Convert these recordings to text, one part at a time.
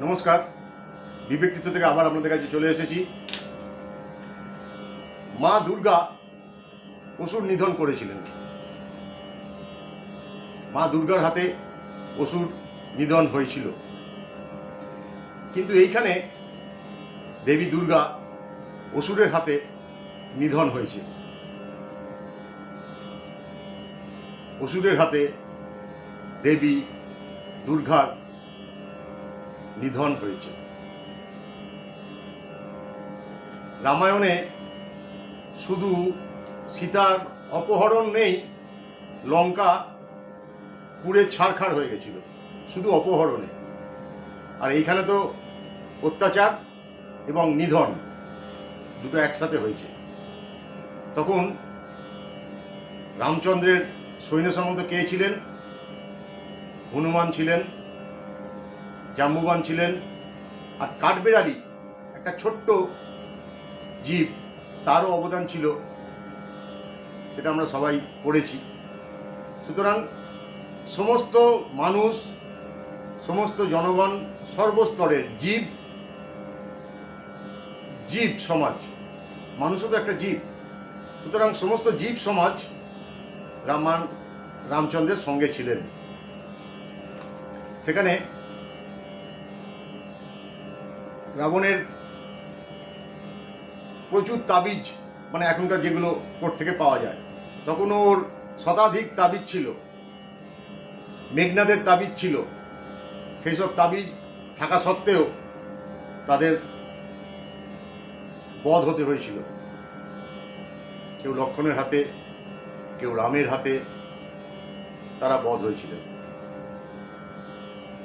নমস্কার। বিবেক থেকে আবার আপনাদের কাছে চলে এসেছি। মা দুর্গা অসুর নিধন করেছিলেন। মা দুর্গার হাতে অসুর নিধন হয়েছিল। কিন্তু এইখানে দেবী দুর্গা অসুরের হাতে নিধন হয়েছে। অসুরের হাতে দেবী দুর্গার নিধন হয়েছে। রামায়ণে শুধু সীতার অপহরণ নেই, লঙ্কা পুড়ে ছাড়খাড় হয়ে গেছিল, শুধু অপহরণে। আর এইখানে তো অত্যাচার এবং নিধন দুটো একসাথে হয়েছে। তখন রামচন্দ্রের সৈন্য সামন্ত কে ছিলেন? হনুমান ছিলেন জাম্বুবান ছিলেন আর কাঠবেড়ালি, একটা ছোট্ট জীব, তারও অবদান ছিল। সেটা আমরা সবাই পড়েছি। সুতরাং সমস্ত মানুষ, সমস্ত জনগণ, সর্বস্তরের জীব জীব সমাজ, মানুষও তো একটা জীব। সুতরাং সমস্ত জীব সমাজ রামান রামচন্দ্রের সঙ্গে ছিলেন। সেখানে রাবণের প্রচুর তাবিজ মানে এখনকার যেগুলো কোর্ট থেকে পাওয়া যায় তখন ওর শতাধিক তাবিজ ছিল, মেঘনাদের তাবিজ ছিল সেই সব তাবিজ থাকা সত্ত্বেও তাদের বধ হতে হয়েছিল। কেউ লক্ষণের হাতে, কেউ রামের হাতে তারা বধ হয়েছিলেন।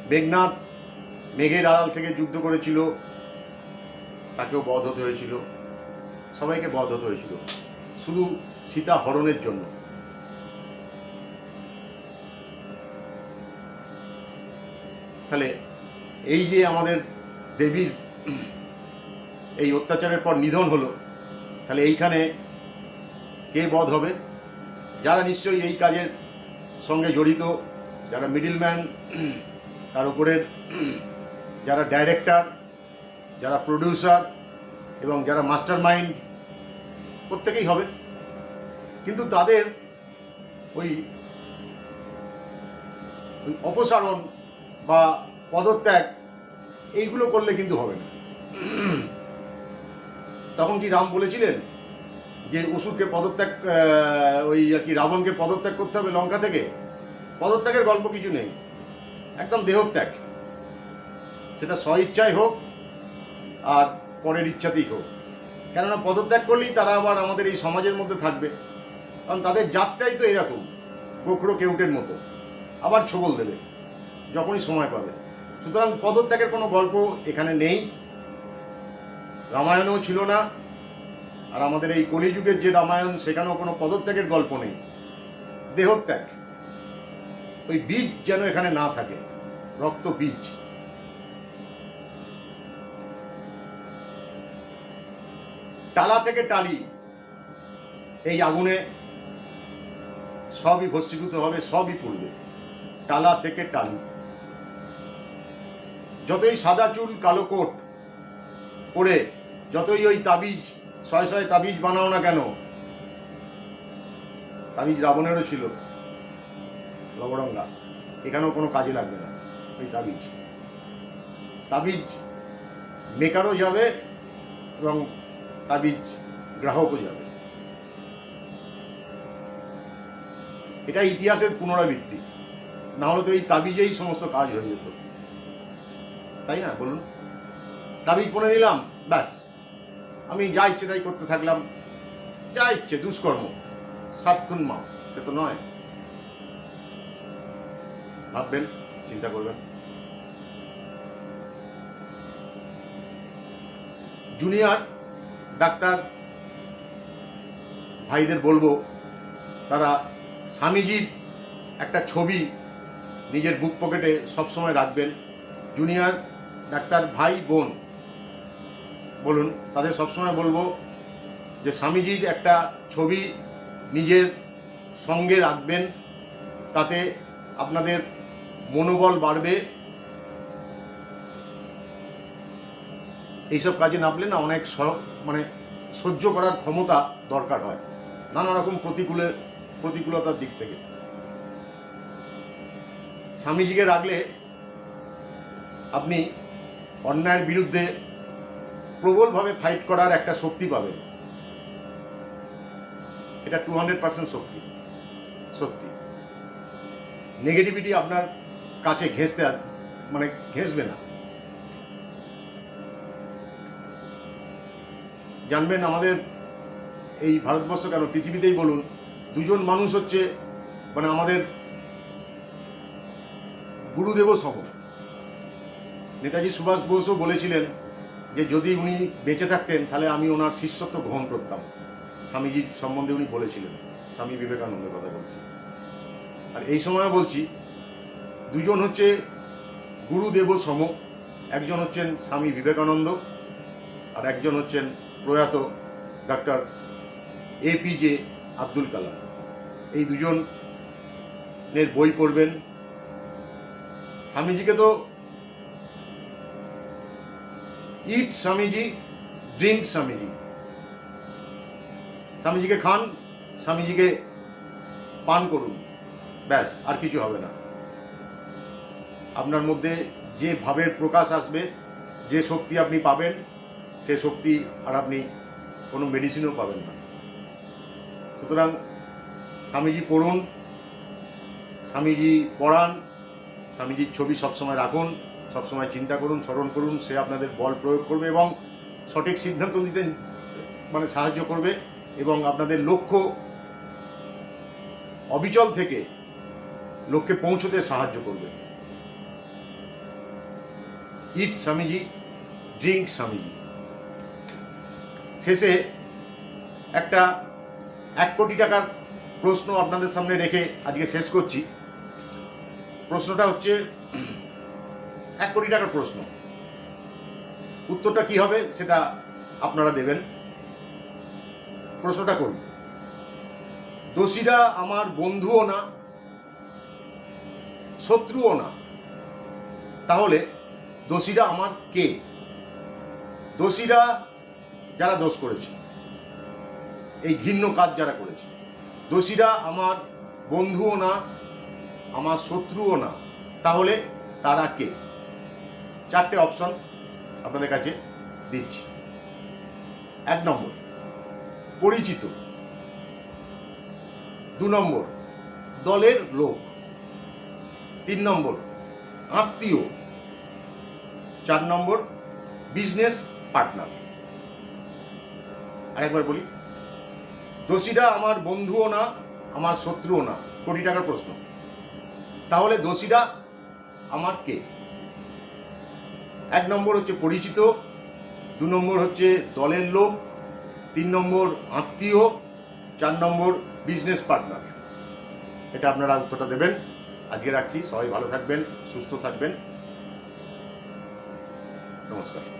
মেঘনাথ মেঘের আড়াল থেকে যুদ্ধ করেছিল তাকেও বধ হতে হয়েছিল। সবাইকে বধ হতে হয়েছিল। শুধু সীতা হরণের জন্য। তাহলে এই যে আমাদের দেবীর এই অত্যাচারের পর নিধন হলো, তাহলে এইখানে কে বধ হবে? যারা নিশ্চয়ই এই কাজের সঙ্গে জড়িত, যারা মিডিলম্যান তার উপরের যারা ডাইরেক্টর যারা প্রডিউসার এবং যারা মাস্টার মাইন্ড প্রত্যেকেই হবে। কিন্তু তাদের ওই ওই অপসারণ বা পদত্যাগ, এইগুলো করলে কিন্তু হবে না। তখন কি রাম বলেছিলেন যে অসুরকে পদত্যাগ ওই আর কি রাবণকে পদত্যাগ করতে হবে লঙ্কা থেকে? পদত্যাগের গল্প কিছু নেই। একদম দেহত্যাগ। সেটা স্বইচ্ছায় হোক আর পরের ইচ্ছাতেই হোক। কেননা পদত্যাগ করলেই তারা আবার আমাদের এই সমাজের মধ্যে থাকবে। কারণ তাদের জাতটাই তো এরকম, গোখরো কেউটের মতো। আবার ছবল দেবে, যখনই সময় পাবে। সুতরাং পদত্যাগের কোনো গল্প এখানে নেই। রামায়ণও ছিল না, আর আমাদের এই কলিযুগের যে রামায়ণ, সেখানেও কোনো পদত্যাগের গল্প নেই। দেহত্যাগ, ওই বীজ যেন এখানে না থাকে, রক্ত বীজ। টালা থেকে টালি এই আগুনে সবই ভস্মীভূত হবে, সবই পড়বে। টালা থেকে টালি। যতই সাদা চুল, কালো কোট পরে, যতই ওই তাবিজ ছয় ছয় তাবিজ বানাও না কেন, তাবিজ রাবণেরও ছিল লবরঙ্গা এখানেও কোনো কাজে লাগবে না, ওই তাবিজ। তাবিজ মেকারও যাবে এবং তাবিজ গ্রাহকও যাবে। এটা ইতিহাসের পুনরাবৃত্তি। না হলে তো এই তাবিজেই সমস্ত কাজ হয়ে যেত। তাই না? বলুন। তাবিজ পড়ে নিলাম, ব্যাস। আমি যা ইচ্ছে তাই করতে থাকলাম। যা ইচ্ছে, দুষ্কর্ম। সাত খুন মাও, সে তো নয়। ভাববেন, চিন্তা করবেন। জুনিয়র ডাক্তার ভাইদের বলব, তারা স্বামীজির একটা ছবি নিজের বুক পকেটে সবসময় রাখবেন। জুনিয়র ডাক্তার ভাই বোন বলুন, তাদের সবসময় বলব যে স্বামীজির একটা ছবি নিজের সঙ্গে রাখবেন, তাতে আপনাদের মনোবল বাড়বে। এইসব কাজে নামলে না অনেক মানে সহ্য করার ক্ষমতা দরকার হয়। নানা রকম প্রতিকূলের প্রতিকূলতার দিক থেকে। স্বামীজিকে রাখলে আপনি অন্যায়ের বিরুদ্ধে প্রবলভাবে ফাইট করার একটা শক্তি পাবেন। এটা টু হান্ড্রেড পার্সেন্ট শক্তি। সত্যি। নেগেটিভিটি আপনার কাছে আস মানে ঘেঁষবে না। জানবেন আমাদের এই ভারতবর্ষ কেন? পৃথিবীতেই বলুন। দুজন মানুষ হচ্ছে মানে আমাদের গুরুদেবও সম নেতাজি সুভাষ বোসও বলেছিলেন যে, যদি উনি বেঁচে থাকতেন, তাহলে আমি ওনার শিষ্যত্ব গ্রহণ করতাম। স্বামীজির সম্বন্ধে উনি বলেছিলেন। স্বামী বিবেকানন্দের কথা বলছি। আর এই সময় বলছি, দুজন হচ্ছে গুরুদেব সম। একজন হচ্ছেন স্বামী বিবেকানন্দ, আর একজন হচ্ছেন প্রয়াত ডাক্তার এপিজে আব্দুল কালাম। এই দুজনের বই পড়বেন। স্বামীজিকে তো ইট স্বামীজি ড্রিঙ্ক স্বামীজি। স্বামীজিকে খান, স্বামীজিকে পান করুন। ব্যাস, আর কিছু হবে না। আপনার মধ্যে যে ভাবের প্রকাশ আসবে, যে শক্তি আপনি পাবেন সে শক্তি আর আপনি কোনো মেডিসিনও পাবেন না। সুতরাং স্বামীজি পড়ুন, স্বামীজি পড়ান, স্বামীজির ছবি সবসময় রাখুন, সবসময় চিন্তা করুন, স্মরণ করুন, সে আপনাদের বল প্রয়োগ করবে এবং সঠিক সিদ্ধান্ত নিতে মানে সাহায্য করবে এবং আপনাদের লক্ষ্য অবিচল থেকে লক্ষ্যে পৌঁছতে সাহায্য করবে। Eat Swamiji drink Swamiji. শেষে একটা এক কোটি টাকার প্রশ্ন আপনাদের সামনে রেখে আজকে শেষ করছি। প্রশ্নটা হচ্ছে, এক কোটি টাকার প্রশ্ন। উত্তরটা কি হবে সেটা আপনারা দেবেন। প্রশ্নটা করুন। দোষীরা আমার বন্ধুও না, শত্রুও না। তাহলে দোষীরা আমার কে? দোষীরা যারা দোষ করেছে, এই ঘৃণ্য কাজ যারা করেছে, দোষীরা আমার বন্ধুও না, আমার শত্রুও না, তাহলে তারা কে? চারটে অপশন আপনাদের কাছে দিচ্ছি। এক নম্বর, পরিচিত। দু নম্বর, দলের লোক। তিন নম্বর, আত্মীয়। চার নম্বর বিজনেস পার্টনার আরেকবার বলি। দোষীরা আমার বন্ধুও না, আমার শত্রুও না। কোটি টাকার প্রশ্ন। তাহলে দোষীরা আমার কে? এক নম্বর হচ্ছে পরিচিত, দু নম্বর হচ্ছে দলের লোক, তিন নম্বর আত্মীয়, চার নম্বর বিজনেস পার্টনার এটা আপনারা উত্তরটা দেবেন। আজকে রাখছি। সবাই ভালো থাকবেন, সুস্থ থাকবেন। নমস্কার।